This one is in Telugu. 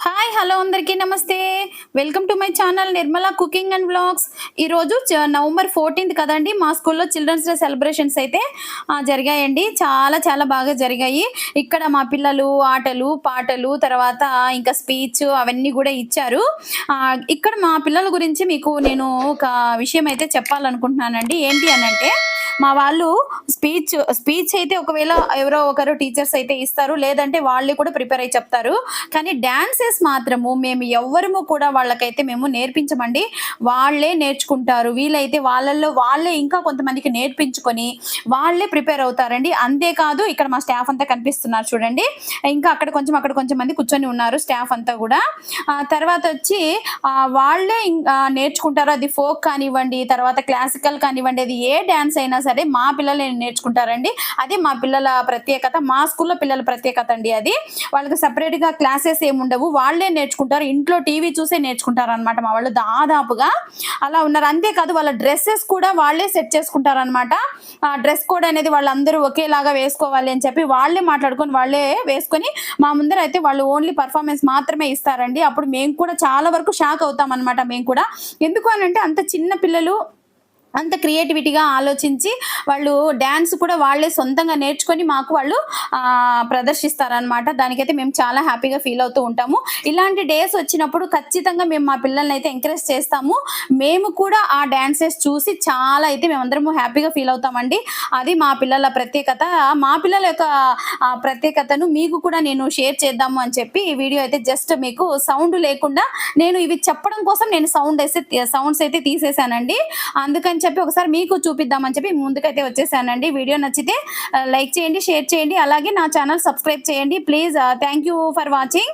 హాయ్ హలో అందరికీ నమస్తే. Welcome to my channel Nirmala cooking and blogs ఈరోజు చ- నవంబర్ ఫోర్టీన్త్ కదండి మా స్కూల్లో చిల్డ్రన్స్ డే సెలబ్రేషన్స్ అయితే జరిగాయండి. చాలా చాలా బాగా జరిగాయి. ఇక్కడ మా పిల్లలు ఆటలు పాటలు తర్వాత ఇంకా స్పీచ్ అవన్నీ కూడా ఇచ్చారు. ఇక్కడ మా పిల్లల గురించి మీకు నేను ఒక విషయం అయితే చెప్పాలనుకుంటున్నానండి. ఏంటి అనంటే మా వాళ్ళు స్పీచ్ స్పీచ్ అయితే ఒకవేళ ఎవరో ఒకరు టీచర్స్ అయితే ఇస్తారు లేదంటే వాళ్ళే కూడా ప్రిపేర్ అయి చెప్తారు. కానీ డాన్సెస్ మాత్రము మేము ఎవ్వరము కూడా వాళ్ళకైతే మేము నేర్పించమండి. వాళ్ళే నేర్చుకుంటారు. వీలైతే వాళ్ళల్లో వాళ్ళే ఇంకా కొంతమందికి నేర్పించుకొని వాళ్ళే ప్రిపేర్ అవుతారండి. అంతేకాదు ఇక్కడ మా స్టాఫ్ అంతా కనిపిస్తున్నారు చూడండి. ఇంకా అక్కడ కొంచెం అక్కడ కొంచెం మంది కూర్చొని ఉన్నారు స్టాఫ్ అంతా కూడా. తర్వాత వచ్చి వాళ్ళే ఇం- నేర్చుకుంటారు. అది ఫోక్ కానివ్వండి తర్వాత క్లాసికల్ కానివ్వండి అది ఏ డ్యాన్స్ అయినా సరే మా పిల్లలు నేర్చుకుంటారండి. అది మా పిల్లల ప్రత్యేకత మా స్కూల్లో పిల్లల ప్రత్యేకత అండి అది. వాళ్ళకి separate గా క్లాసెస్ ఏమి ఉండవు. వాళ్ళే నేర్చుకుంటారు. ఇంట్లో టీవీ చూసే నేర్చుకుంటారు అనమాట మా వాళ్ళు దాదాపుగా. అలా ఉన్నారు. అంతేకాదు వాళ్ళ డ్రెస్సెస్ కూడా వాళ్ళే సెట్ చేసుకుంటారు అనమాట ఆ డ్రెస్ కోడ్ అనేది వాళ్ళందరూ ఒకేలాగా వేసుకోవాలి అని చెప్పి వాళ్ళే మాట్లాడుకొని వాళ్ళే వేసుకొని మా ముందర అయితే వాళ్ళు ఓన్లీ పర్ఫార్మెన్స్ మాత్రమే ఇస్తారండి. అప్పుడు మేము కూడా చాలా వరకు షాక్ అవుతాం అనమాట మేము కూడా. ఎందుకు అని అంటే అంత చిన్న పిల్లలు అంత క్రియేటివిటీగా ఆలోచించి వాళ్ళు డ్యాన్స్ కూడా వాళ్ళే సొంతంగా నేర్చుకొని మాకు వాళ్ళు ప్రదర్శిస్తారనమాట దానికైతే మేము చాలా హ్యాపీగా ఫీల్ అవుతూ ఉంటాము. ఇలాంటి డేస్ వచ్చినప్పుడు ఖచ్చితంగా మేము మా పిల్లల్ని అయితే ఎంకరేజ్ చేస్తాము. మేము కూడా ఆ డ్యాన్సెస్ చూసి చాలా అయితే మేమందరము హ్యాపీగా ఫీల్ అవుతామండి. అది మా పిల్లల ప్రత్యేకత. మా పిల్లల యొక్క ప్రత్యేకతను మీకు కూడా నేను షేర్ చేద్దాము అని చెప్పి ఈ వీడియో అయితే జస్ట్ మీకు సౌండ్ లేకుండా నేను ఇవి చెప్పడం కోసం నేను సౌండ్ అయితే సౌండ్స్ అయితే తీసేసానండి అందుకని చెప్పి ఒకసారి మీకు చూపిద్దామని చెప్పి ముందుకైతే వచ్చేసానండి. వీడియో నచ్చితే లైక్ చేయండి షేర్ చేయండి. అలాగే నా ఛానల్ సబ్స్క్రైబ్ చేయండి. Please thank you for watching.